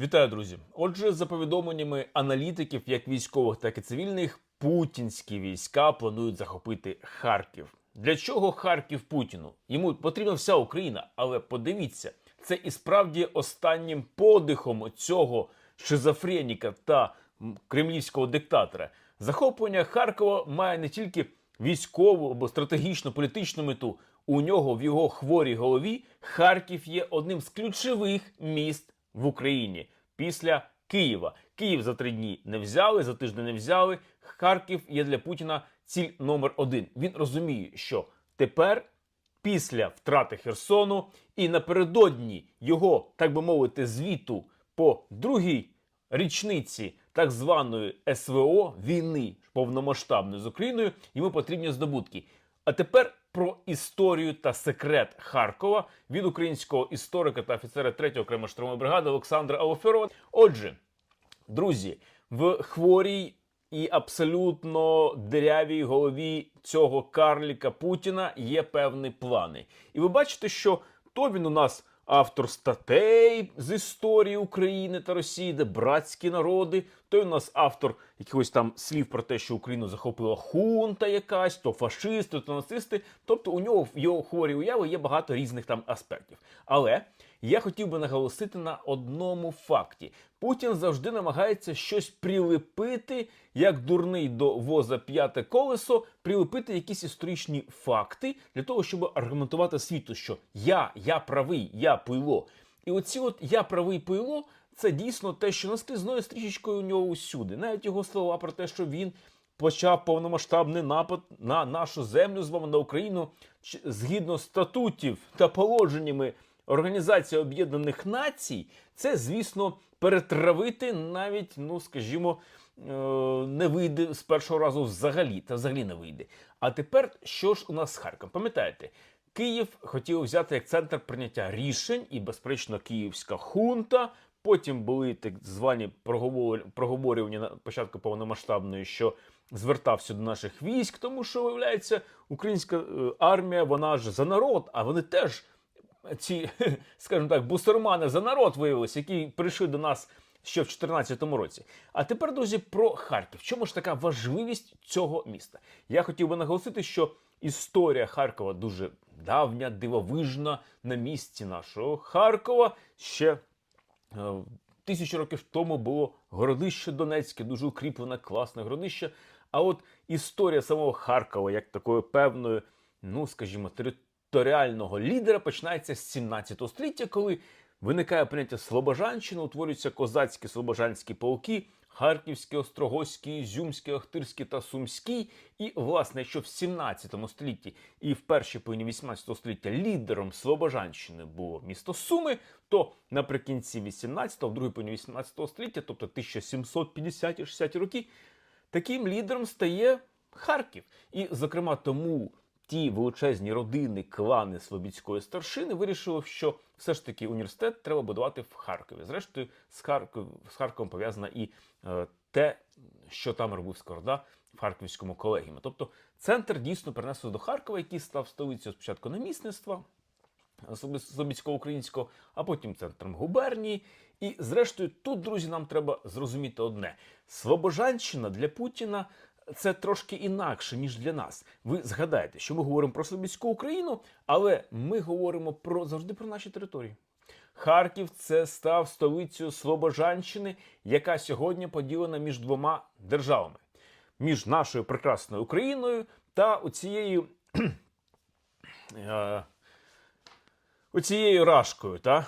Вітаю, друзі! Отже, за повідомленнями аналітиків, як військових, так і цивільних, путінські війська планують захопити Харків. Для чого Харків Путіну? Йому потрібна вся Україна, але подивіться, це і справді останнім подихом цього шизофреніка та кремлівського диктатора. Захоплення Харкова має не тільки військову або стратегічну політичну мету. У нього в його хворій голові Харків є одним з ключових міст в Україні після Києва. Київ за три дні не взяли, за тиждень не взяли. Харків є для Путіна ціль номер один. Він розуміє, що тепер, після втрати Херсону і напередодні його, так би мовити, звіту по другій річниці так званої СВО війни повномасштабної з Україною, йому потрібні здобутки. А тепер про історію та секрет Харкова від українського історика та офіцера 3-го окремої штурмової бригади Олександра Алоферова. Отже, друзі, в хворій і абсолютно дирявій голові цього карліка Путіна є певні плани. І ви бачите, що то він у нас автор статей з історії України та Росії, де братські народи, то він у нас автор якихось там слів про те, що Україну захопила хунта якась, то фашисти, то нацисти. Тобто у нього в його хворій уяви є багато різних там аспектів. Але я хотів би наголосити на одному факті: Путін завжди намагається щось прилепити, як дурний до воза п'яте колесо, прилепити якісь історичні факти для того, щоб аргументувати світу, що я, я правий, я пило. І оці от я правий пило. Це дійсно те, що наскрізною стрічечкою у нього усюди. Навіть його слова про те, що він почав повномасштабний напад на нашу землю з вами на Україну згідно статутів та положеннями Організації Об'єднаних Націй, це, звісно, перетравити навіть, ну скажімо, е, не вийде з першого разу взагалі, та взагалі не вийде. А тепер що ж у нас з Харковом? Пам'ятаєте, Київ хотів взяти як центр прийняття рішень, і, безперечно, київська хунта. Потім були так звані проговор- проговорювання на початку повномасштабної, що звертався до наших військ, тому що, виявляється, українська е, армія, вона ж за народ, а вони теж ці, скажімо так, бусурмани за народ виявилися, які прийшли до нас ще в 2014 році. А тепер, друзі, про Харків. Чому ж така важливість цього міста? Я хотів би наголосити, що історія Харкова дуже давня, дивовижна на місці нашого Харкова. Ще е, тисячу років тому було городище Донецьке, дуже укріплене, класне городище. А от історія самого Харкова, як такої певної, ну скажімо, територіального лідера, починається з 17 століття, коли виникає поняття Слобожанщина, утворюються козацькі слобожанські полки. Харківський, Острогоський, Ізюмський, Охтирський та Сумський. І, власне, якщо в 17 столітті і в першій половині 18 століття лідером Слобожанщини було місто Суми, то наприкінці 18-го, в другій половині 18 століття, тобто 1750-60 роки, таким лідером стає Харків. І, зокрема, тому ті величезні родини, клани Слобідської старшини вирішили, що все ж таки університет треба будувати в Харкові. Зрештою, з, Харков, з Харковом пов'язано і е, те, що там робив Скорда в Харківському колегіумі. Тобто центр дійсно перенесли до Харкова, який став столицею спочатку намісництва, Слобідського українського, а потім центром губернії. І зрештою, тут, друзі, нам треба зрозуміти одне: Слобожанщина для Путіна це трошки інакше, ніж для нас. Ви згадаєте, що ми говоримо про Слобідську Україну, але ми говоримо про завжди про наші території. Харків це став столицею Слобожанщини, яка сьогодні поділена між двома державами: між нашою прекрасною Україною та оцією. е, оцією рашкою, та?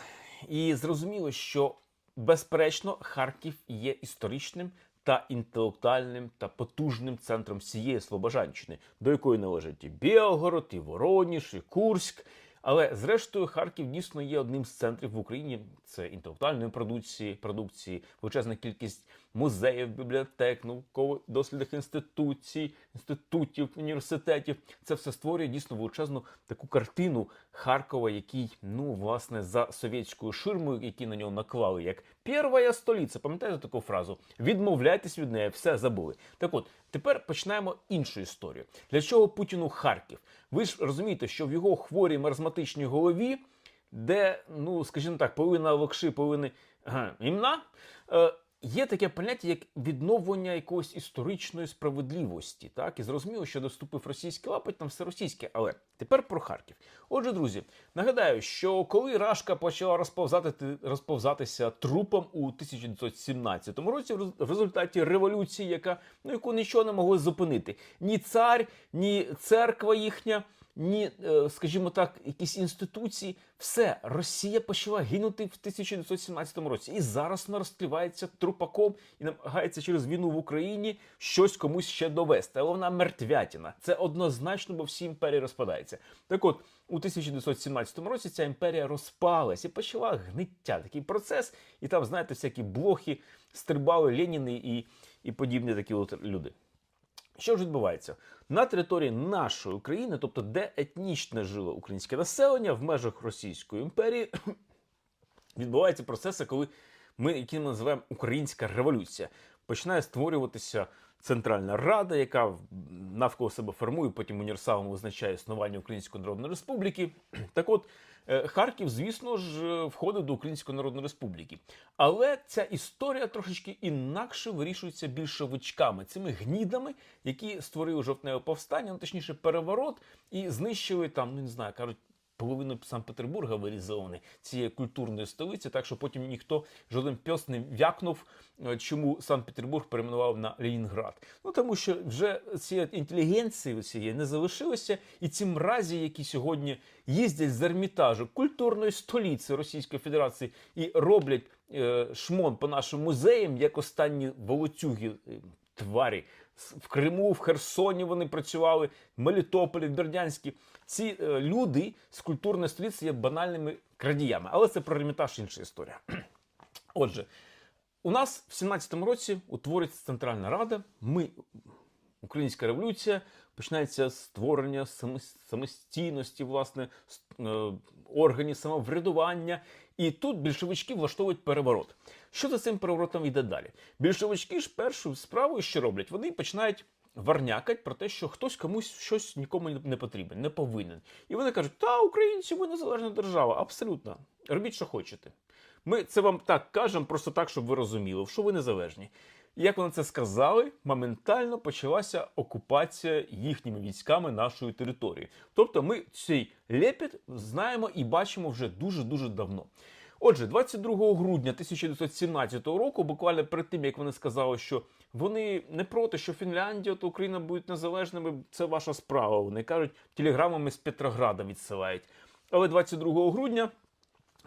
І зрозуміло, що безперечно Харків є історичним та інтелектуальним та потужним центром всієї Слобожанщини, до якої належать і Білгород, і Вороніж, і Курськ. Але зрештою Харків дійсно є одним з центрів в Україні. Це інтелектуальної продукції, продукції, величезна кількість музеїв, бібліотек, науково-дослідних інституцій, інститутів, університетів. Це все створює дійсно величезну таку картину Харкова, який, ну, власне, за совєтською ширмою, які на нього наклали, як перша столиця. Пам'ятаєте таку фразу? Відмовляйтесь від неї, все забули. Так от, тепер починаємо іншу історію. Для чого Путіну Харків? Ви ж розумієте, що в його хворій маразматичній голові, де, ну скажімо так, половина локши, половина Ага, імна. Е, Є таке поняття, як відновлення якоїсь історичної справедливості. Так, і зрозуміло, що доступив російський лапоть, там все російське. Але тепер про Харків. Отже, друзі, нагадаю, що коли Рашка почала розповзати, розповзатися трупом у 1917 році, в результаті революції, яка ну яку нічого не могло зупинити, ні цар, ні церква їхня ні, е, скажімо так, якісь інституції, все, Росія почала гинути в 1917 році. І зараз вона розкривається трупаком і намагається через війну в Україні щось комусь ще довести. Але вона мертвятіна. Це однозначно, бо всі імперії розпадаються. Так от, у 1917 році ця імперія розпалась і почала гниття. Такий процес, і там, знаєте, всякі блохи, стрибали Леніни і, і подібні такі от люди. Що ж відбувається? На території нашої України, тобто де етнічно жило українське населення в межах Російської імперії, відбуваються процеси, коли ми, які ми називаємо Українська революція, починає створюватися Центральна Рада, яка навколо себе формує, потім універсалом визначає існування Української Народної Республіки. Так от, е, Харків, звісно ж, е, входив до Української Народної Республіки. Але ця історія трошечки інакше вирішується більшовичками, цими гнідами, які створили жовтневе повстання, ну точніше переворот, і знищили там, ну не знаю, кажуть. Половину Санкт-Петербурга вирізали вони цієї культурної столиці, так що потім ніхто жоден пес не вякнув, е, чому Санкт-Петербург перейменував на Ленінград. Ну тому що вже цієї інтелігенції цієї не залишилося, і ці мразі, які сьогодні їздять з Ермітажу культурної столиці Російської Федерації і роблять е, шмон по нашим музеям, як останні волоцюги е, тварі. В Криму, в Херсоні вони працювали, в Мелітополі, в Бердянській. Ці е, люди з культурної столиці є банальними крадіями. Але це про Ермітаж інша історія. Отже, у нас в 17-му році утворюється Центральна Рада. Ми, Українська революція, починається створення самостійності, власне, е, органів самоврядування. І тут більшовички влаштовують переворот. Що за цим переворотом йде далі? Більшовички ж першу справу, що роблять, вони починають варнякать про те, що хтось комусь щось нікому не- потрібен, не повинен. І вони кажуть: та українці, ми незалежна держава. Абсолютно. Робіть, що хочете. Ми це вам так кажемо, просто так, щоб ви розуміли, що ви незалежні. Як вони це сказали, моментально почалася окупація їхніми військами нашої території. Тобто ми цей лепіт знаємо і бачимо вже дуже-дуже давно. Отже, 22 грудня 1917 року, буквально перед тим, як вони сказали, що вони не проти, що Фінляндія та Україна будуть незалежними, це ваша справа. Вони кажуть, телеграмами з Петрограда відсилають. Але 22 грудня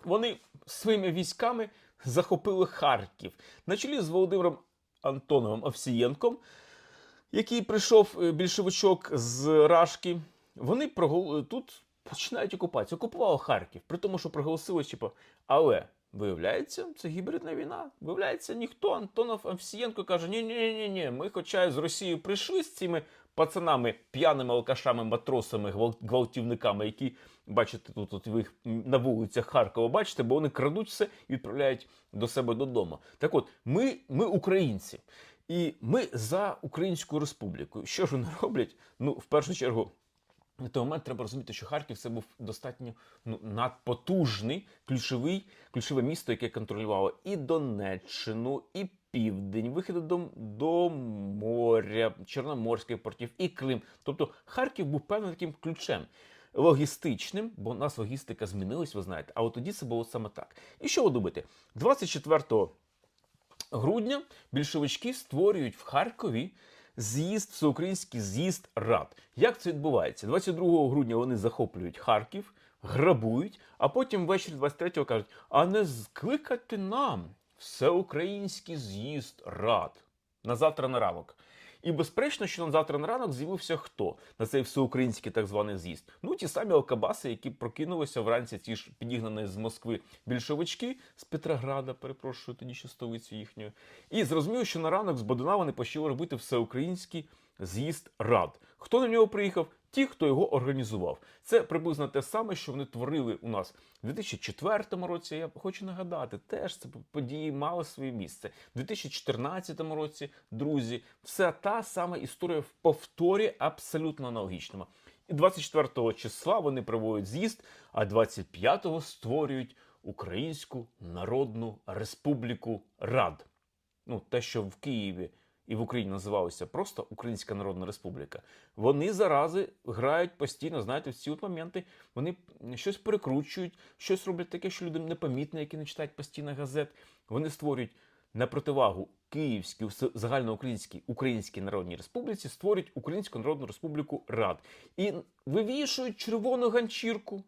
вони своїми військами захопили Харків на чолі з Володимиром Антоновим Овсієнком, який прийшов е, більшовичок з Рашки. Вони прогол... тут починають окупацію. Окупували Харків, при тому, що проголосили, типу, але. Виявляється, це гібридна війна. Виявляється, ніхто Антонов Овсієнко каже: ні, ні, ні, ні, ми, хоча з Росії прийшли з цими пацанами, п'яними алкашами, матросами, гвал- гвалтівниками, які бачите тут, от ви їх на вулицях Харкова, бачите, бо вони крадуть все і відправляють до себе додому. Так от, ми, ми українці, і ми за Українську республіку. Що ж вони роблять? Ну, в першу чергу. На той момент треба розуміти, що Харків це був достатньо ну, надпотужний ключовий, ключове місто, яке контролювало і Донеччину, і Південь, вихід до, до моря, Чорноморських портів, і Крим. Тобто Харків був певним таким ключем. Логістичним, бо у нас логістика змінилась, ви знаєте, а от тоді це було саме так. І що ви думаєте? 24 грудня більшовички створюють в Харкові з'їзд, всеукраїнський з'їзд рад. Як це відбувається? 22 грудня вони захоплюють Харків, грабують, а потім ввечері 23-го кажуть: а не скликати нам всеукраїнський з'їзд рад на завтра на ранок. І безперечно, що на завтра на ранок з'явився хто на цей всеукраїнський так званий з'їзд. Ну ті самі алкабаси, які прокинулися вранці, ті ж підігнані з Москви більшовички з Петрограда, перепрошую, тоді ще столицю їхньою. І зрозуміло, що на ранок з Бодуна вони почали робити всеукраїнський з'їзд рад. Хто на нього приїхав? Ті, хто його організував. Це приблизно те саме, що вони творили у нас у 2004 році. Я хочу нагадати, теж це події мали своє місце. У 2014 році, друзі, все та сама історія в повторі абсолютно аналогічному. І 24 числа вони проводять з'їзд, а 25-го створюють Українську Народну Республіку Рад. Ну, те, що в Києві і в Україні називалося просто Українська Народна Республіка. Вони зарази грають постійно, знаєте, в ці моменти вони щось перекручують, щось роблять таке, що людям непомітне, які не читають постійно газет. Вони створюють на противагу Київській загальноукраїнській Українській Народній Республіці, створюють Українську Народну Республіку Рад. І вивішують червону ганчірку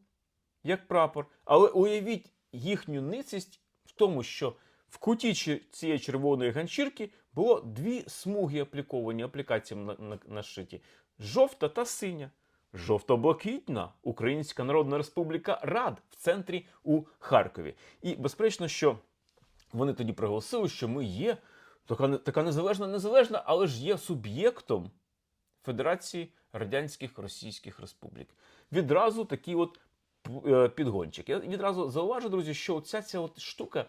як прапор. Але уявіть їхню ницість в тому, що в куті цієї червоної ганчірки було дві смуги апліковані аплікаціями на, нашиті: жовта та синя. Жовто-блакитна Українська Народна Республіка Рад в центрі у Харкові. І безперечно, що вони тоді проголосили, що ми є така, така незалежна, незалежна, але ж є суб'єктом Федерації Радянських Російських Республік. Відразу такий от е, підгончик. Я відразу зауважу, друзі, що ця ця от штука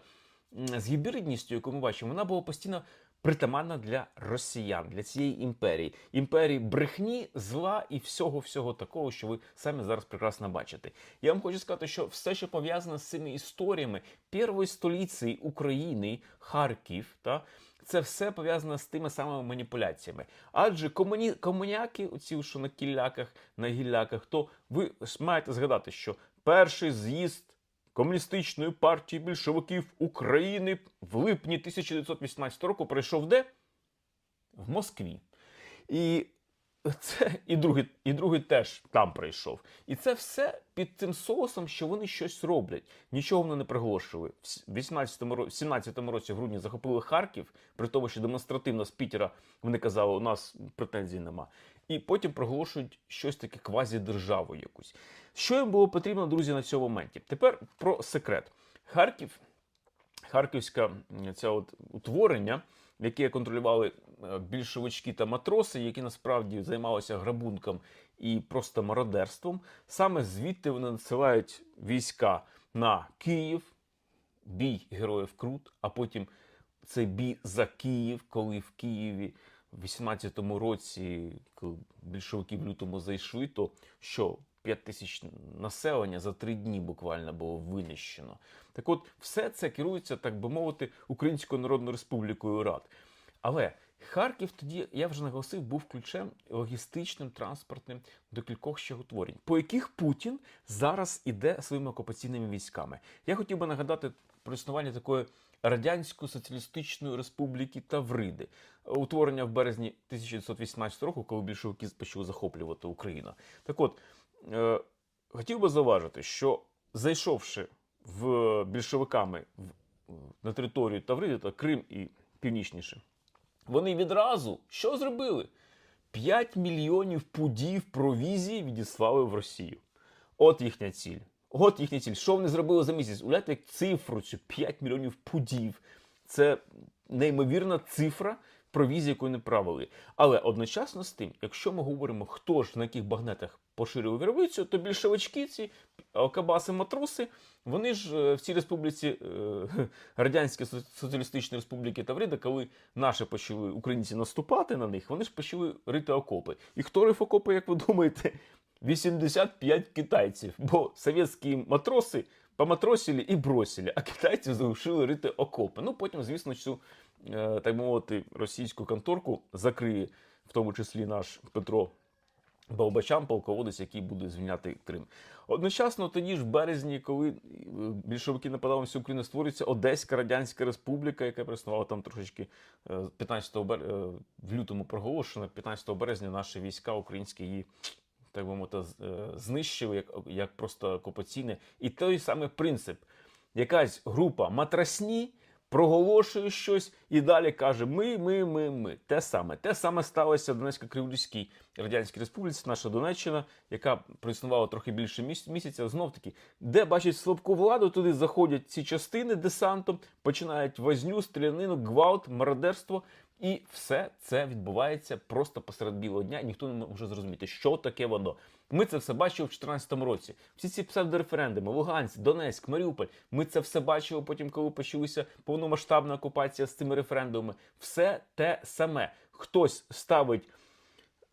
з гібридністю, яку ми бачимо, вона була постійно притаманна для росіян, для цієї імперії. Імперії брехні, зла і всього всього такого, що ви самі зараз прекрасно бачите. Я вам хочу сказати, що все, що пов'язане з цими історіями першої столиці України, Харків, та це все пов'язано з тими самими маніпуляціями. Адже комуні... комуняки, оці що на кілляках, на гілляках, то ви маєте згадати, що перший з'їзд Комуністичної партії більшовиків України в липні 1918 року пройшов де? В Москві. І це і другий, і другий теж там прийшов. І це все під тим соусом, що вони щось роблять. Нічого вони не приголошували. В 18-му ро- 17-му році в грудні захопили Харків, при тому, що демонстративно з Пітера вони казали, у нас претензій нема. І потім проголошують щось таке квазідержаву якусь. Що їм було потрібно, друзі, на цьому моменті? Тепер про секрет. Харків харківська ця от утворення, яке контролювали е, більшовички та матроси, які насправді займалися грабунком і просто мародерством. Саме звідти вони надсилають війська на Київ, бій героїв Крут, а потім цей бій за Київ, коли в Києві в 18-му році, коли більшовики в лютому зайшли, то що 5 тисяч населення за три дні буквально було винищено. Так от, все це керується, так би мовити, Українською Народною Республікою Рад. Але Харків тоді, я вже наголосив, був ключем логістичним, транспортним до кількох ще утворень, по яких Путін зараз іде своїми окупаційними військами. Я хотів би нагадати про існування такої радянської соціалістичної республіки Тавриди, утворення в березні 1918 року, коли більшовики почали захоплювати Україну. Так от, е, хотів би зауважити, що зайшовши в більшовиками на територію Тавриди та Крим і північніше, вони відразу що зробили? 5 мільйонів пудів провізії відіслали в Росію. От їхня ціль. От їхня ціль. Що вони зробили за місяць? Уявляєте, цифру цю 5 мільйонів пудів. Це неймовірна цифра провізії, яку не правили. Але одночасно з тим, якщо ми говоримо, хто ж на яких багнетах поширював виробництво, то більшовички, ці окабаси матроси, вони ж е, в цій республіці е, Радянській Со- Республіки Таврида, коли наші почали українці наступати на них, вони ж почали рити окопи. І хто рив окопи, як ви думаєте? 85 китайців, бо совєтські матроси поматросили і бросили, а китайці залишили рити окопи. Ну потім, звісно, цю е, так мовити російську конторку закриє, в тому числі наш Петро Балбачан, полководець, який буде звільняти Крим. Одночасно, тоді ж в березні, коли е, більшовики нападали на всю Україну, створюється Одеська Радянська Республіка, яка проіснувала там трошечки е, 15 бер... е, в лютому проголошена. 15 березня наші війська українські її. Так би мовити, е, знищили як, як просто окупаційне. І той самий принцип. Якась група матрасні проголошує щось і далі каже: ми, ми, ми, ми. Те саме. Те саме сталося в Донецько-Кривлівській Радянській Республіці, наша Донеччина, яка проіснувала трохи більше міс- місяця. Знов таки, де бачать слабку владу, туди заходять ці частини десантом, починають возню, стрілянину, гвалт, мародерство. І все це відбувається просто посеред білого дня, ніхто не може зрозуміти, що таке воно. Ми це все бачили в 2014 році. Всі ці псевдореферендуми, Луганськ, Донецьк, Маріуполь. Ми це все бачили потім, коли почалася повномасштабна окупація з цими референдумами. Все те саме. Хтось ставить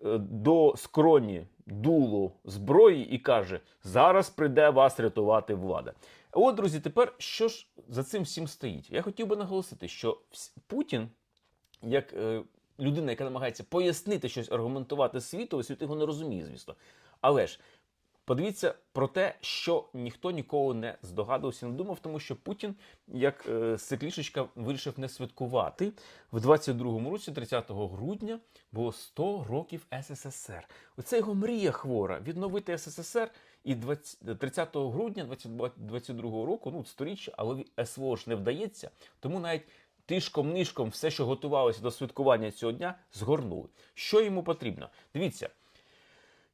е, до скроні дулу зброї і каже: зараз прийде вас рятувати влада. От, друзі, тепер що ж за цим всім стоїть? Я хотів би наголосити, що Путін, як е, людина, яка намагається пояснити щось, аргументувати світу, світ його не розуміє, звісно. Але ж подивіться про те, що ніхто ніколи не здогадувався, не думав, тому що Путін, як е, циклішечка, вирішив не святкувати. В 22-му році, 30 грудня, було 100 років СССР. Оце його мрія хвора відновити СССР. І 20, 30 грудня 2022 року, ну сторіччя, але СВО ж не вдається, тому навіть тишком нишком все, що готувалося до святкування цього дня, згорнули. Що йому потрібно? Дивіться.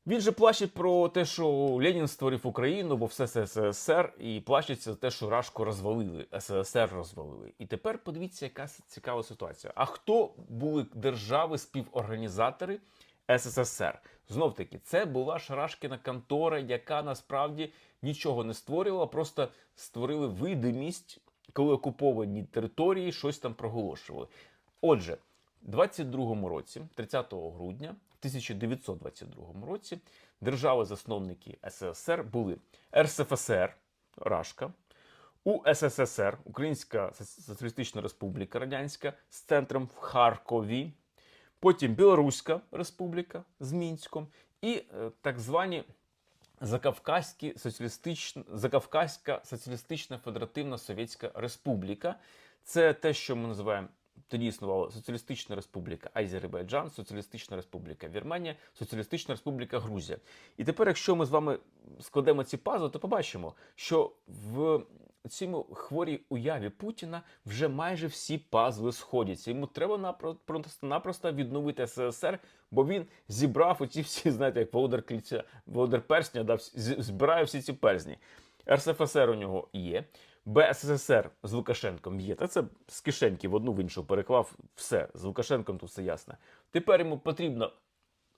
Він же плаче про те, що Ленін створив Україну, бо все СССР, і плачеться за те, що Рашку розвалили, СССР розвалили. І тепер подивіться, яка цікава ситуація. А хто були держави співорганізатори СССР? Знов таки, це була Шарашкіна контора, яка насправді нічого не створювала, просто створили видимість, коли окуповані території щось там проголошували. Отже, в 22 році, 30 грудня 1922 році, держави-засновники СССР були РСФСР, Рашка, УССР, Українська Соціалістична Республіка Радянська з центром в Харкові, потім Білоруська Республіка з Мінськом і е, так звані Закавказькі соціалістична, Закавказька Соціалістична Федеративна Совєтська Республіка. Це те, що ми називаємо тоді існувала Соціалістична Республіка Азербайджан, Соціалістична Республіка Вірменія, Соціалістична Республіка Грузія. І тепер, якщо ми з вами складемо ці пазли, то побачимо, що в цьому хворій уяві Путіна вже майже всі пазли сходяться. Йому треба напро- просто-напросто відновити СССР, бо він зібрав оці всі, знаєте, як Володар Кільця, Володар Персня, да, всі- збирає всі ці персні. РСФСР у нього є. БССР з Лукашенком є. Та це з кишеньки в одну в іншу переклав все. З Лукашенком тут все ясно. Тепер йому потрібно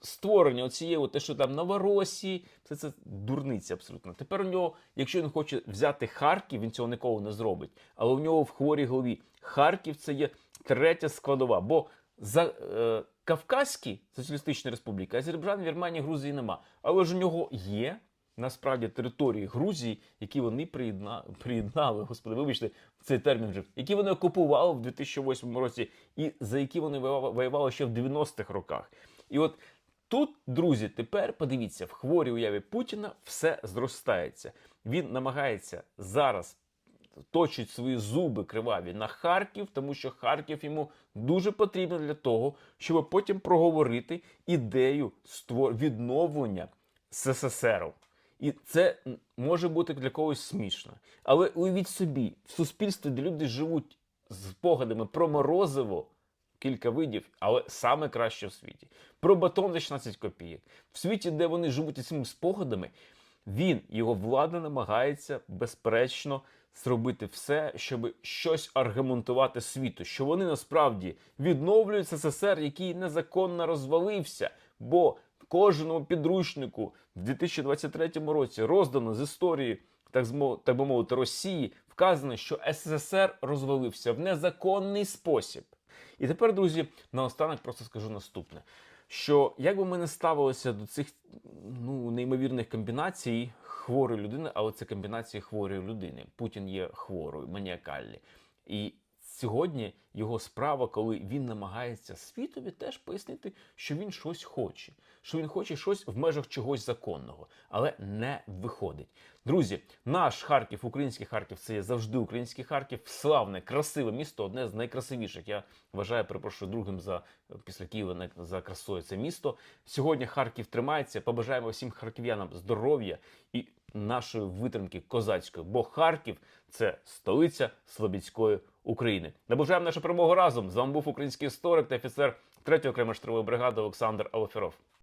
створення оцієї, те, що там Новоросії, все це дурниця абсолютно. Тепер у нього, якщо він хоче взяти Харків, він цього ніколи не зробить. Але у нього в хворій голові Харків це є третя складова. Бо за е, Кавказькі Соціалістичні Республіки, Азербайджан, Вірменії, Грузії нема. Але ж у нього є насправді території Грузії, які вони приєдна... приєднали, господи, вибачте, цей термін вже, які вони окупували в 2008 році, і за які вони воювали ще в 90-х роках. І от тут, друзі, тепер подивіться, в хворій уяві Путіна все зростається. Він намагається зараз точить свої зуби криваві на Харків, тому що Харків йому дуже потрібно для того, щоб потім проговорити ідею відновлення СССР. І це може бути для когось смішно. Але уявіть собі, в суспільстві, де люди живуть з спогадами про морозиво, кілька видів, але саме краще в світі. Про батон за 16 копійок. В світі, де вони живуть цими спогадами, він, його влада намагається безперечно зробити все, щоб щось аргументувати світу, що вони насправді відновлюють СССР, який незаконно розвалився, бо кожному підручнику в 2023 році роздано з історії, так, так би мовити, Росії, вказано, що СССР розвалився в незаконний спосіб. І тепер, друзі, наостанок просто скажу наступне: що як би ми не ставилися до цих ну, неймовірних комбінацій хворої людини, але це комбінації хворої людини. Путін є хворою, маніакальний. І сьогодні його справа, коли він намагається світові теж пояснити, що він щось хоче, що він хоче щось в межах чогось законного, але не виходить. Друзі, наш Харків, український Харків, це є завжди український Харків, славне, красиве місто, одне з найкрасивіших. Я вважаю, перепрошую другим за після Києва за красою це місто. Сьогодні Харків тримається. Побажаємо всім харків'янам здоров'я і нашої витримки козацької, бо Харків це столиця Слобідської України. Набажаємо нашу перемогу разом. З вами був український історик та офіцер 3-ї окремої штурмової бригади Олександр Алоферов.